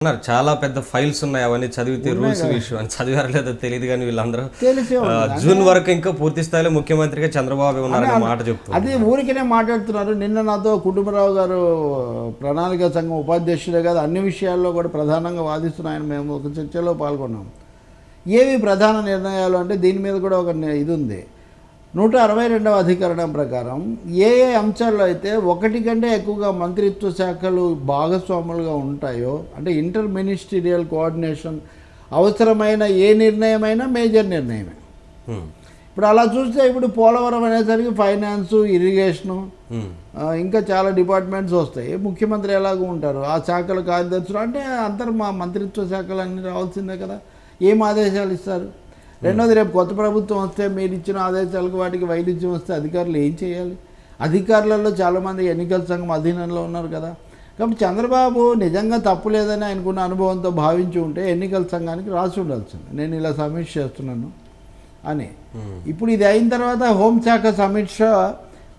అన్నారు చాలా పెద్ద ఫైల్స్ ఉన్నాయి. అవన్నీ చదివితే రూల్స్ విషయం. అని చదివారో లేదో తెలియదు కానీ వీళ్ళందరూ జూన్ వరకు ఇంకా పూర్తి స్థాయిలో ముఖ్యమంత్రిగా చంద్రబాబు ఉన్నారనే మాట చెప్తున్నారు. అది ఊరికనే మాట్లాడుతున్నారు. నిన్న నాతో కుటుంబరావు గారు ప్రణాళిక సంఘం ఉపాధ్యక్షులే కాదు అన్ని విషయాల్లో కూడా ప్రధానంగా వాదిస్తున్న ఆయన. మేము ఒక చర్చలో పాల్గొన్నాం. ఏవి ప్రధాన నిర్ణయాలు అంటే దీని మీద కూడా ఒక ఇది ఉంది. నూట అరవై రెండవ అధికరణం ప్రకారం ఏ ఏ అంశాల్లో అయితే ఒకటి కంటే ఎక్కువగా మంత్రిత్వ శాఖలు భాగస్వాములుగా ఉంటాయో అంటే ఇంటర్ మినిస్టీరియల్ కోఆర్డినేషన్ అవసరమైన ఏ నిర్ణయమైనా మేజర్ నిర్ణయమే. ఇప్పుడు అలా చూస్తే ఇప్పుడు పోలవరం అనేసరికి ఫైనాన్సు ఇరిగేషను ఇంకా చాలా డిపార్ట్మెంట్స్ వస్తాయి. ముఖ్యమంత్రి ఎలాగో ఉంటారు? ఆ శాఖల కార్యదర్శులు అంటే అంతర్ మా మంత్రిత్వ శాఖలు అన్నీ రావాల్సిందే కదా. ఏం ఆదేశాలు ఇస్తారు? రెండోది రేపు కొత్త ప్రభుత్వం వస్తే మీరు ఇచ్చిన ఆదేశాలకు వాటికి వైరుధ్యం వస్తే అధికారులు ఏం చేయాలి? అధికారులలో చాలామంది ఎన్నికల సంఘం అధీనంలో ఉన్నారు కదా. కాబట్టి చంద్రబాబు నిజంగా తప్పు లేదని ఆయనకున్న అనుభవంతో భావించి ఉంటే ఎన్నికల సంఘానికి రాసి ఉండాల్సింది. నేను ఇలా సమీక్ష చేస్తున్నాను అని. ఇప్పుడు ఇది అయిన తర్వాత హోంశాఖ సమీక్ష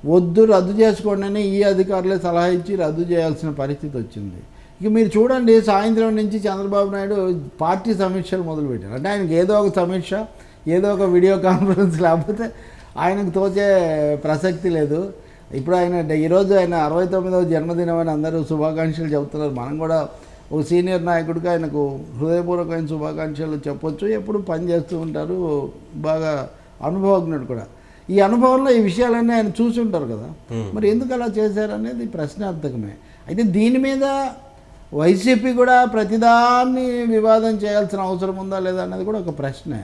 వద్దు రద్దు చేసుకోండి అని ఈ అధికారులే సలహా ఇచ్చి రద్దు చేయాల్సిన పరిస్థితి వచ్చింది. ఇక మీరు చూడండి సాయంత్రం నుంచి చంద్రబాబు నాయుడు పార్టీ సమీక్షలు మొదలుపెట్టారు. అంటే ఆయనకి ఏదో ఒక సమీక్ష ఏదో ఒక వీడియో కాన్ఫరెన్స్ లేకపోతే ఆయనకు తోచే ప్రసక్తి లేదు. ఇప్పుడు ఆయన ఈరోజు ఆయన అరవై తొమ్మిదవ జన్మదినం అని అందరూ శుభాకాంక్షలు చెబుతున్నారు. మనం కూడా ఒక సీనియర్ నాయకుడిగా ఆయనకు హృదయపూర్వకమైన శుభాకాంక్షలు చెప్పొచ్చు. ఎప్పుడు పని చేస్తూ ఉంటారు. బాగా అనుభవజ్ఞుడు కూడా. ఈ అనుభవంలో ఈ విషయాలన్నీ ఆయన చూసి ఉంటారు కదా మరి ఎందుకు అలా చేశారనేది ప్రశ్నార్థకమే. అయితే దీని మీద వైసీపీ కూడా ప్రతిదాన్ని వివాదం చేయాల్సిన అవసరం ఉందా లేదా అనేది కూడా ఒక ప్రశ్నే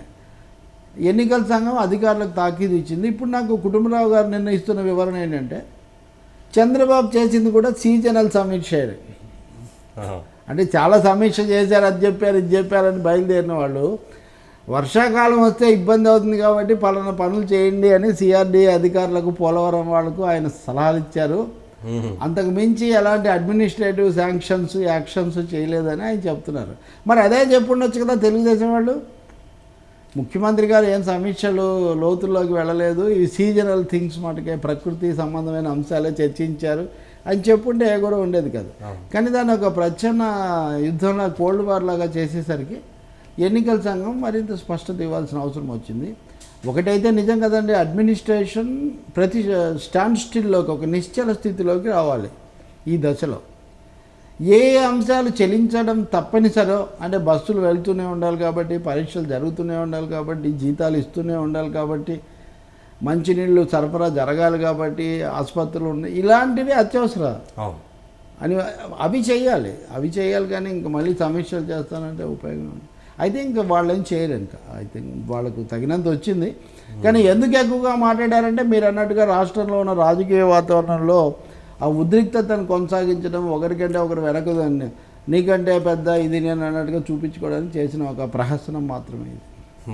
ఎన్నికల సంఘం అధికారులకు తాకీదు ఇచ్చింది ఇప్పుడు నాకు కుటుంబరావు గారు నిన్న ఇస్తున్న వివరణ ఏంటంటే చంద్రబాబు చేసింది కూడా సీజనల్ సమీక్ష. అంటే చాలా సమీక్ష చేశారు అది చెప్పారు ఇది చెప్పారని బయలుదేరిన వాళ్ళు వర్షాకాలం వస్తే ఇబ్బంది అవుతుంది కాబట్టి పలానా పనులు చేయండి అని సిఆర్డీ అధికారులకు పోలవరం వాళ్ళకు ఆయన సలహాలు ఇచ్చారు. అంతకు మించి ఎలాంటి అడ్మినిస్ట్రేటివ్ శాంక్షన్స్ యాక్షన్స్ చేయలేదని ఆయన చెప్తున్నారు. మరి అదే చెప్పుండొచ్చు కదా తెలుగుదేశం వాళ్ళు. ముఖ్యమంత్రి గారు ఏం సమీక్షలు లోతుల్లోకి వెళ్ళలేదు. ఇవి సీజనల్ థింగ్స్ మటుకే ప్రకృతి సంబంధమైన అంశాలే చర్చించారు అని చెప్పుంటే ఏ కూడా ఉండేది కాదు. కానీ దాన్ని ఒక ప్రచ్ఛన్న యుద్ధంలో కోల్డ్ వార్ లాగా చేసేసరికి ఎన్నికల సంఘం మరింత స్పష్టత ఇవ్వాల్సిన అవసరం వచ్చింది. ఒకటైతే నిజం కదండి అడ్మినిస్ట్రేషన్ ప్రతి స్టాండ్ స్టిల్లోకి ఒక నిశ్చల స్థితిలోకి రావాలి ఈ దశలో. ఏ అంశాలు చెల్లించడం తప్పనిసరో అంటే బస్సులు వెళ్తూనే ఉండాలి కాబట్టి పరీక్షలు జరుగుతూనే ఉండాలి కాబట్టి జీతాలు ఇస్తూనే ఉండాలి కాబట్టి మంచినీళ్ళు సరఫరా జరగాలి కాబట్టి ఆసుపత్రులు ఉన్నాయి ఇలాంటివి అత్యవసరాలు. అవును. అని అవి చేయాలి. అవి చేయాలి కానీ ఇంకా మళ్ళీ సమీక్షలు చేస్తానంటే ఉపయోగం అయితే ఇంకా వాళ్ళు ఏం చేయరు ఇంకా అయితే వాళ్ళకు తగినంత వచ్చింది. కానీ ఎందుకు ఎక్కువగా మాట్లాడారంటే మీరు అన్నట్టుగా రాష్ట్రంలో ఉన్న రాజకీయ వాతావరణంలో ఆ ఉద్రిక్తతను కొనసాగించడం ఒకరికంటే ఒకరు వెనకదని నీకంటే పెద్ద ఇది నేను అన్నట్టుగా చూపించుకోవడానికి చేసిన ఒక ప్రహసనం మాత్రమే ఇది.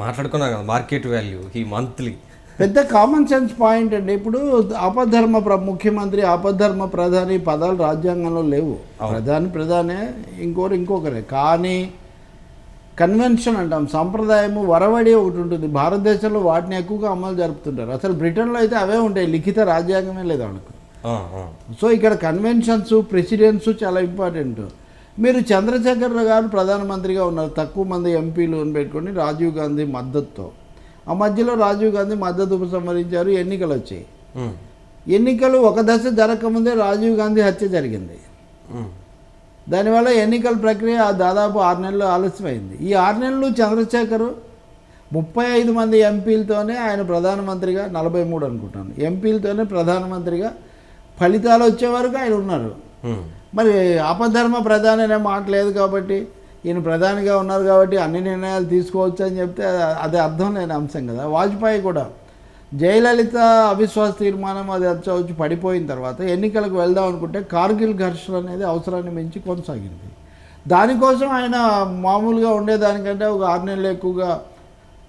మాట్లాడుకున్నాం కదా మార్కెట్ వాల్యూ ఈ మంత్లీ. పెద్ద కామన్ సెన్స్ పాయింట్ అండి. ఇప్పుడు ఆపద్ధర్మ ప్ర ముఖ్యమంత్రి ఆపద్ధర్మ ప్రధాని పదాలు రాజ్యాంగంలో లేవు. ప్రధాని ప్రధానే ఇంకోరు ఇంకొకరే. కానీ కన్వెన్షన్ అంటాం సంప్రదాయము వరవడి ఒకటి ఉంటుంది. భారతదేశంలో వాటిని ఎక్కువగా అమలు జరుపుతుంటారు. అసలు బ్రిటన్లో అయితే అవే ఉంటాయి లిఖిత రాజ్యాంగమే లేదు అనుకో. సో ఇక్కడ కన్వెన్షన్స్ ప్రెసిడెంట్స్ చాలా ఇంపార్టెంట్. మీరు చంద్రశేఖర్ గారు ప్రధానమంత్రిగా ఉన్నారు. తక్కువ మంది ఎంపీలు అని పెట్టుకొని రాజీవ్ గాంధీ మద్దతుతో. ఆ మధ్యలో రాజీవ్ గాంధీ మద్దతు ఉపసంహరించారు ఎన్నికలు వచ్చాయి. ఎన్నికలు ఒక దశ జరగకముందే రాజీవ్ గాంధీ హత్య జరిగింది. దానివల్ల ఎన్నికల ప్రక్రియ దాదాపు ఆరు నెలలు ఆలస్యమైంది. ఈ ఆరు నెలలు చంద్రశేఖర్ ముప్పై ఐదు మంది ఎంపీలతోనే ఆయన ప్రధానమంత్రిగా నలభై మూడు అనుకుంటాను. ఎంపీలతోనే ప్రధానమంత్రిగా ఫలితాలు వచ్చే వరకు ఆయన ఉన్నారు. మరి ఆపద్ధర్మ ప్రధాని అనే మాట లేదు కాబట్టి ఈయన ప్రధానిగా ఉన్నారు కాబట్టి అన్ని నిర్ణయాలు తీసుకోవచ్చు అని చెప్తే అది అర్థం లేని అంశం కదా. వాజ్పేయి కూడా జయలలిత అవిశ్వాస తీర్మానం అది వచ్చి పడిపోయిన తర్వాత ఎన్నికలకు వెళ్దాం అనుకుంటే కార్గిల్ ఘర్షణ అనేది అవసరాన్ని మించి కొనసాగింది. దానికోసం ఆయన మామూలుగా ఉండేదానికంటే ఒక ఆరు నెలలు ఎక్కువగా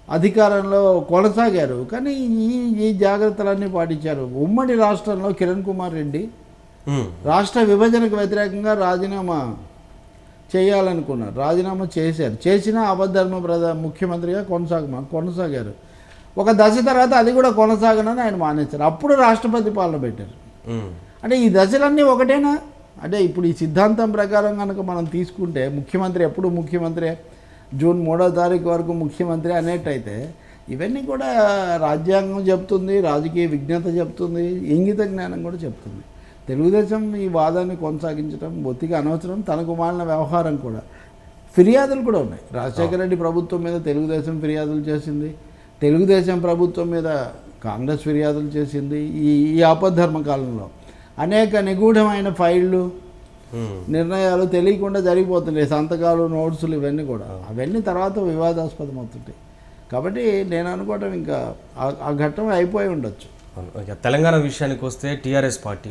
అధికారంలో కొనసాగారు. కానీ ఈ ఈ జాగ్రత్తలన్నీ పాటించారు. ఉమ్మడి రాష్ట్రంలో కిరణ్ కుమార్ రెడ్డి. రాష్ట్ర విభజనకు వ్యతిరేకంగా రాజీనామా చేయాలనుకున్నారు. రాజీనామా చేశారు. చేసిన అబద్ధర్మ ప్రధా ముఖ్యమంత్రిగా కొనసాగ కొనసాగారు. ఒక దశ తర్వాత అది కూడా కొనసాగనని ఆయన మానేశారు. అప్పుడు రాష్ట్రపతి పాలన పెట్టారు. అంటే ఈ దశలన్నీ ఒకటేనా? అంటే ఇప్పుడు ఈ సిద్ధాంతం ప్రకారం కనుక మనం తీసుకుంటే ముఖ్యమంత్రి ఎప్పుడు ముఖ్యమంత్రి? జూన్ మూడో తారీఖు వరకు ముఖ్యమంత్రి అనేటైతే ఇవన్నీ కూడా రాజ్యాంగం చెప్తుంది రాజకీయ విజ్ఞత చెప్తుంది ఇంగిత జ్ఞానం కూడా చెప్తుంది. తెలుగుదేశం ఈ వాదాన్ని కొనసాగించడం బొత్తిగా అనవసరం తనకు మాలిన వ్యవహారం కూడా. ఫిర్యాదులు కూడా ఉన్నాయి. రాజశేఖర రెడ్డి ప్రభుత్వం మీద తెలుగుదేశం ఫిర్యాదులు చేసింది. తెలుగుదేశం ప్రభుత్వం మీద కాంగ్రెస్ ఫిర్యాదులు చేసింది ఈ ఈ ఆపద్ధర్మ కాలంలో. అనేక నిగూఢమైన ఫైళ్ళు. నిర్ణయాలు తెలియకుండా జరిగిపోతుంటాయి సంతకాలు నోట్సులు ఇవన్నీ కూడా. అవన్నీ తర్వాత వివాదాస్పదం అవుతుంటాయి. కాబట్టి నేను అనుకోవటం ఇంకా ఆ- ఘట్టం అయిపోయి ఉండొచ్చు. తెలంగాణ విషయానికి వస్తే టీఆర్ఎస్ పార్టీ